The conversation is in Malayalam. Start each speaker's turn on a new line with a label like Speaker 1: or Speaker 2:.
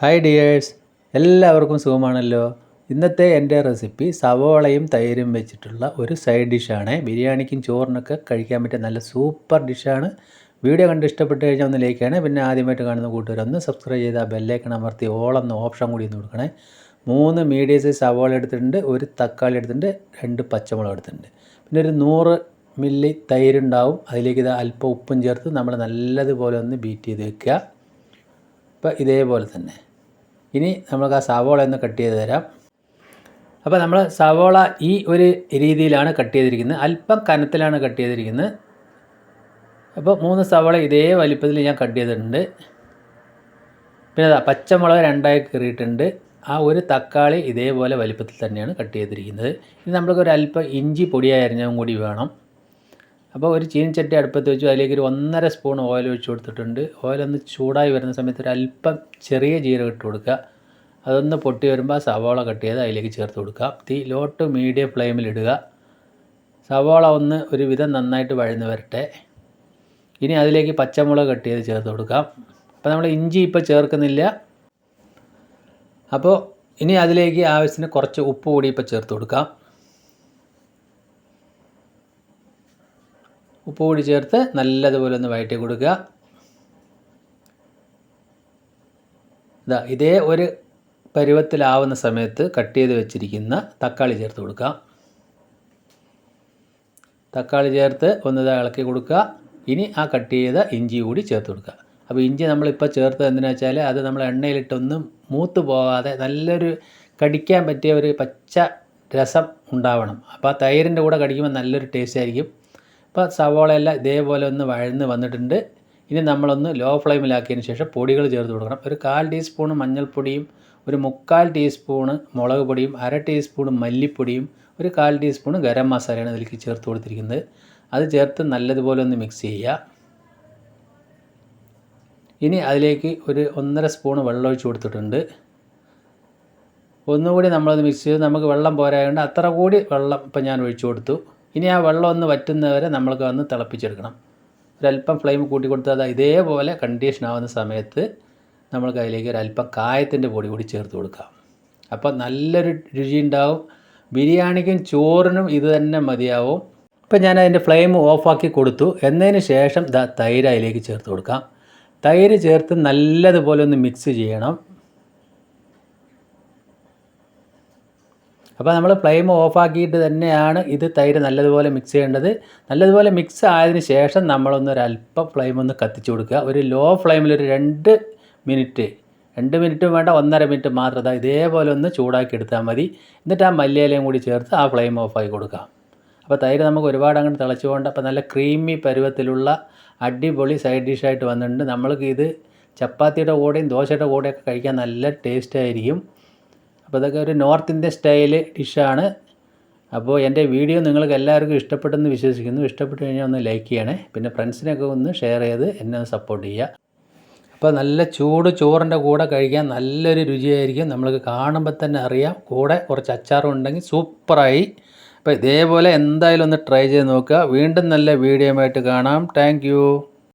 Speaker 1: ഹായ് ഡിയേഴ്സ് എല്ലാവർക്കും സുഖമാണല്ലോ. ഇന്നത്തെ എന്റെ റെസിപ്പി സവോളയും തൈരും വെച്ചിട്ടുള്ള ഒരു സൈഡ് ഡിഷാണ് ബിരിയാണിക്കും ചോറിനൊക്കെ കഴിക്കാൻ പറ്റിയ നല്ല സൂപ്പർ ഡിഷാണ് വീഡിയോ കണ്ട് ഇഷ്ടപ്പെട്ട് കഴിഞ്ഞാൽ ഒന്ന് ലൈക്കാണ് പിന്നെ ആദ്യമായിട്ട് കാണുന്ന കൂട്ടുകാരൊന്ന് സബ്സ്ക്രൈബ് ചെയ്ത് ആ ബെല്ലേക്കൺ അമർത്തി ഓളെന്ന ഓപ്ഷൻ കൂടി ഒന്ന് കൊടുക്കണേ. മൂന്ന് മീഡിയം സൈസ് സവോള എടുത്തിട്ടുണ്ട്. ഒരു തക്കാളി എടുത്തിട്ടുണ്ട്. രണ്ട് പച്ചമുളക് എടുത്തിട്ടുണ്ട്. പിന്നെ ഒരു നൂറ് മില്ലി തൈരുണ്ടാവും അതിലേക്ക് ഇത് അല്പം ഉപ്പും ചേർത്ത് നമ്മൾ നല്ലതുപോലെ ഒന്ന് ബീറ്റ് ചെയ്ത് വെക്കുക. അപ്പോൾ ഇതേപോലെ തന്നെ. ഇനി നമുക്ക് ആ സവോള ഒന്ന് കട്ട് ചെയ്ത് തരാം. അപ്പോൾ നമ്മൾ സവോള ഈ ഒരു രീതിയിലാണ് കട്ട് ചെയ്തിരിക്കുന്നത്. അല്പം കനത്തിലാണ് കട്ട് ചെയ്തിരിക്കുന്നത്. അപ്പോൾ മൂന്ന് സവോള ഇതേ വലിപ്പത്തിൽ ഞാൻ കട്ട് ചെയ്തിട്ടുണ്ട്. പിന്നെ അതാ പച്ചമുളക് രണ്ടായി കീറിയിട്ടുണ്ട്. ആ ഒരു തക്കാളി ഇതേപോലെ വലിപ്പത്തിൽ തന്നെയാണ് കട്ട് ചെയ്തിരിക്കുന്നത്. ഇനി നമ്മൾക്ക് ഒരു അല്പം ഇഞ്ചി പൊടിയായി അരിഞ്ഞതും കൂടി വേണം. അപ്പോൾ ഒരു ചീനച്ചട്ടി അടുപ്പത്ത് വെച്ചു അതിലേക്ക് ഒരു ഒന്നര സ്പൂൺ ഓയിൽ ഒഴിച്ച് കൊടുത്തിട്ടുണ്ട്. ഓയിലൊന്ന് ചൂടായി വരുന്ന സമയത്ത് ഒരു അല്പം ചെറിയ ജീരകം ഇട്ട് കൊടുക്കുക. അതൊന്ന് പൊട്ടി വരുമ്പോൾ ആ സവോള കട്ട് ചെയ്ത് അതിലേക്ക് ചേർത്ത് കൊടുക്കുക. തീ ലോ ടു മീഡിയം ഫ്ലെയിമിൽ ഇടുക. സവോള ഒന്ന് ഒരു വിധം നന്നായിട്ട് വഴന്ന് വരട്ടെ. ഇനി അതിലേക്ക് പച്ചമുളക് കട്ട് ചെയ്ത് ചേർത്ത് കൊടുക്കാം. അപ്പോൾ നമ്മൾ ഇഞ്ചി ഇപ്പോൾ ചേർക്കുന്നില്ല. അപ്പോൾ ഇനി അതിലേക്ക് ആവശ്യത്തിന് കുറച്ച് ഉപ്പ് കൂടി ഇപ്പോൾ ചേർത്ത് കൊടുക്കാം. ഉപ്പ് കൂടി ചേർത്ത് നല്ലതുപോലെ ഒന്ന് വഴറ്റി കൊടുക്കുക. ഇതാ ഇതേ ഒരു പരുവത്തിലാവുന്ന സമയത്ത് കട്ട് ചെയ്ത് വെച്ചിരിക്കുന്ന തക്കാളി ചേർത്ത് കൊടുക്കുക. തക്കാളി ചേർത്ത് ഒന്ന് ഇളക്കി കൊടുക്കുക. ഇനി ആ കട്ട് ചെയ്ത ഇഞ്ചി കൂടി ചേർത്ത് കൊടുക്കുക. അപ്പോൾ ഇഞ്ചി നമ്മളിപ്പോൾ ചേർത്ത് എന്തിനാ വെച്ചാൽ അത് നമ്മൾ എണ്ണയിലിട്ടൊന്നും മൂത്ത് പോകാതെ നല്ലൊരു കടിക്കാൻ പറ്റിയ ഒരു പച്ച രസം ഉണ്ടാവണം. അപ്പോൾ ആ തൈരിന്റെ കൂടെ കടിക്കുമ്പോൾ നല്ലൊരു ടേസ്റ്റ് ആയിരിക്കും. ഇപ്പോൾ സവോളയെല്ലാം ഇതേപോലെ ഒന്ന് വഴന്ന് വന്നിട്ടുണ്ട്. ഇനി നമ്മളൊന്ന് ലോ ഫ്ലെയിമിലാക്കിയതിന് ശേഷം പൊടികൾ ചേർത്ത് കൊടുക്കണം. ഒരു കാൽ ടീസ്പൂൺ മഞ്ഞൾപ്പൊടിയും ഒരു മുക്കാൽ ടീസ്പൂണ് മുളക് പൊടിയും അര ടീസ്പൂൺ മല്ലിപ്പൊടിയും ഒരു കാൽ ടീസ്പൂൺ ഗരം മസാലയാണ് ഇതിലേക്ക് ചേർത്ത് കൊടുത്തിരിക്കുന്നത്. അത് ചേർത്ത് നല്ലതുപോലെ ഒന്ന് മിക്സ് ചെയ്യുക. ഇനി അതിലേക്ക് ഒരു ഒന്നര സ്പൂൺ വെള്ളം ഒഴിച്ച് കൊടുത്തിട്ടുണ്ട്. ഒന്നുകൂടി നമ്മളത് മിക്സ് ചെയ്ത് നമുക്ക് വെള്ളം പോരായതുകൊണ്ട് അത്ര കൂടി വെള്ളം ഇപ്പം ഞാൻ ഒഴിച്ചു കൊടുത്തു. ഇനി ആ വെള്ളം ഒന്ന് വറ്റുന്നവരെ നമ്മൾക്ക് വന്ന് തിളപ്പിച്ചെടുക്കണം. ഒരല്പം ഫ്ലെയിം കൂട്ടി കൊടുത്താൽ അത് ഇതേപോലെ കണ്ടീഷൻ ആവുന്ന സമയത്ത് നമ്മൾക്ക് അതിലേക്ക് ഒരല്പം കായത്തിന്റെ പൊടി കൂടി ചേർത്ത് കൊടുക്കാം. അപ്പോൾ നല്ലൊരു രുചി ഉണ്ടാവും. ബിരിയാണിക്കും ചോറിനും ഇത് തന്നെ മതിയാവും. ഇപ്പം ഞാൻ അതിന്റെ ഫ്ലെയിം ഓഫാക്കി കൊടുത്തു. എന്നതിന് ശേഷം തൈര് അതിലേക്ക് ചേർത്ത് കൊടുക്കാം. തൈര് ചേർത്ത് നല്ലതുപോലെ ഒന്ന് മിക്സ് ചെയ്യണം. അപ്പോൾ നമ്മൾ ഫ്ലെയിം ഓഫാക്കിയിട്ട് തന്നെയാണ് ഇത് തൈര് നല്ലതുപോലെ മിക്സ് ചെയ്യേണ്ടത്. നല്ലതുപോലെ മിക്സ് ആയതിനു ശേഷം നമ്മളൊന്ന് അല്പം ഫ്ലെയിം ഒന്ന് കത്തിച്ചു കൊടുക്കുക. ഒരു ലോ ഫ്ലെയിമിൽ ഒരു രണ്ട് മിനിറ്റ് രണ്ട് മിനിറ്റും വേണ്ട ഒന്നര മിനിറ്റ് മാത്രം അതാ ഇതേപോലെ ഒന്ന് ചൂടാക്കി എടുത്താൽ മതി. എന്നിട്ട് ആ മല്ലിയിലയും കൂടി ചേർത്ത് ആ ഫ്ലെയിം ഓഫാക്കി കൊടുക്കാം അപ്പോൾ തൈര് നമുക്ക് ഒരുപാട് അങ്ങോട്ട് തിളച്ചുകൊണ്ട് അപ്പോൾ നല്ല ക്രീമി പരുവത്തിലുള്ള അടിപൊളി സൈഡ് ഡിഷായിട്ട് വന്നിട്ടുണ്ട്. നമ്മൾക്ക് ഇത് ചപ്പാത്തിയുടെ കൂടെയും ദോശയുടെ കൂടെയൊക്കെ കഴിക്കാൻ നല്ല ടേസ്റ്റ് ആയിരിക്കും. അപ്പോൾ ഇതൊക്കെ ഒരു നോർത്ത് ഇന്ത്യൻ സ്റ്റൈൽ ഡിഷാണ്. അപ്പോൾ എന്റെ വീഡിയോ നിങ്ങൾക്ക് എല്ലാവർക്കും ഇഷ്ടപ്പെട്ടെന്ന് വിശ്വസിക്കുന്നു. ഇഷ്ടപ്പെട്ട് കഴിഞ്ഞാൽ ഒന്ന് ലൈക്ക് ചെയ്യണേ. പിന്നെ ഫ്രണ്ട്സിനൊക്കെ ഒന്ന് ഷെയർ ചെയ്ത് എന്നെ ഒന്ന് സപ്പോർട്ട് ചെയ്യുക. അപ്പോൾ നല്ല ചൂട് ചോറിന്റെ കൂടെ കഴിക്കാൻ നല്ലൊരു രുചിയായിരിക്കും. നമ്മൾക്ക് കാണുമ്പോൾ തന്നെ അറിയാം. കൂടെ കുറച്ച് അച്ചാറും ഉണ്ടെങ്കിൽ സൂപ്പറായി. അപ്പോൾ ഇതേപോലെ എന്തായാലും ഒന്ന് ട്രൈ ചെയ്ത് നോക്കുക. വീണ്ടും നല്ല വീഡിയോ കാണാം. താങ്ക്